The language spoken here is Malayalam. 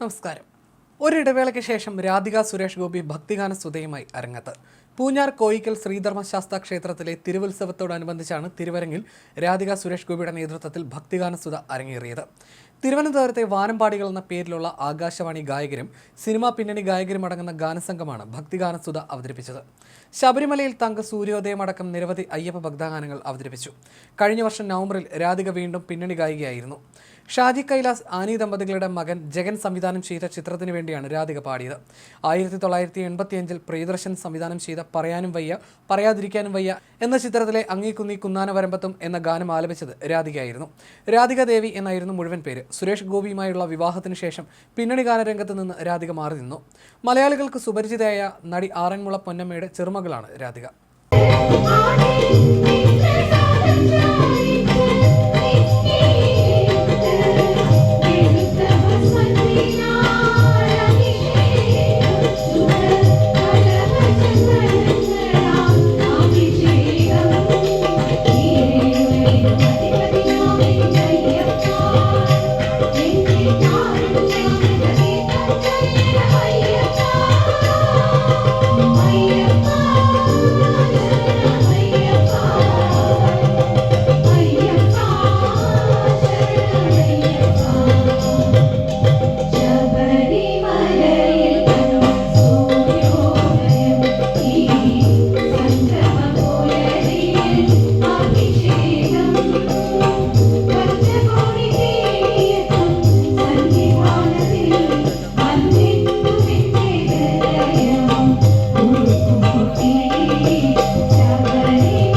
നമസ്കാരം. ഒരിടവേളയ്ക്ക് ശേഷം രാധിക സുരേഷ് ഗോപി ഭക്തിഗാന സ്തുതയുമായി അരങ്ങത്ത്. പൂഞ്ഞാർ കോയിക്കൽ ശ്രീധർമ്മശാസ്ത്ര ക്ഷേത്രത്തിലെ തിരുവുത്സവത്തോടനുബന്ധിച്ചാണ് തിരുവരങ്ങിൽ രാധിക സുരേഷ് ഗോപിയുടെ നേതൃത്വത്തിൽ ഭക്തിഗാന സ്തുത അരങ്ങേറിയത്. തിരുവനന്തപുരത്തെ വാനമ്പാടികൾ എന്ന പേരിലുള്ള ആകാശവാണി ഗായകരും സിനിമാ പിന്നണി ഗായകരും അടങ്ങുന്ന ഗാനസംഘമാണ് ഭക്തിഗാന സ്തുത അവതരിപ്പിച്ചത്. ശബരിമലയിൽ തങ്ക സൂര്യോദയം അടക്കം നിരവധി അയ്യപ്പ ഭക്തഗാനങ്ങൾ അവതരിപ്പിച്ചു. കഴിഞ്ഞ വർഷം നവംബറിൽ രാധിക വീണ്ടും പിന്നണി ഗായികയായിരുന്നു. ഷാജി കൈലാസ് ആനി ദമ്പതികളുടെ മകൻ ജഗൻ സംവിധാനം ചെയ്ത ചിത്രത്തിന് വേണ്ടിയാണ് രാധിക പാടിയത്. ആയിരത്തി തൊള്ളായിരത്തി എൺപത്തിയഞ്ചിൽ പ്രിയദർശൻ സംവിധാനം ചെയ്ത പറയാനും വയ്യ പറയാതിരിക്കാനും വയ്യ എന്ന ചിത്രത്തിലെ അങ്ങി കുന്നി കുന്നാന വരമ്പത്തും എന്ന ഗാനം ആലപിച്ചത് രാധികയായിരുന്നു. രാധിക ദേവി എന്നായിരുന്നു മുഴുവൻ പേര്. സുരേഷ് ഗോപിയുമായുള്ള വിവാഹത്തിന് ശേഷം പിന്നണി ഗാനരംഗത്ത് നിന്ന് രാധിക മാറി നിന്നു. മലയാളികൾക്ക് സുപരിചിതയായ നടി ആറന്മുള പൊന്നമ്മയുടെ ചെറുമകളാണ് രാധിക.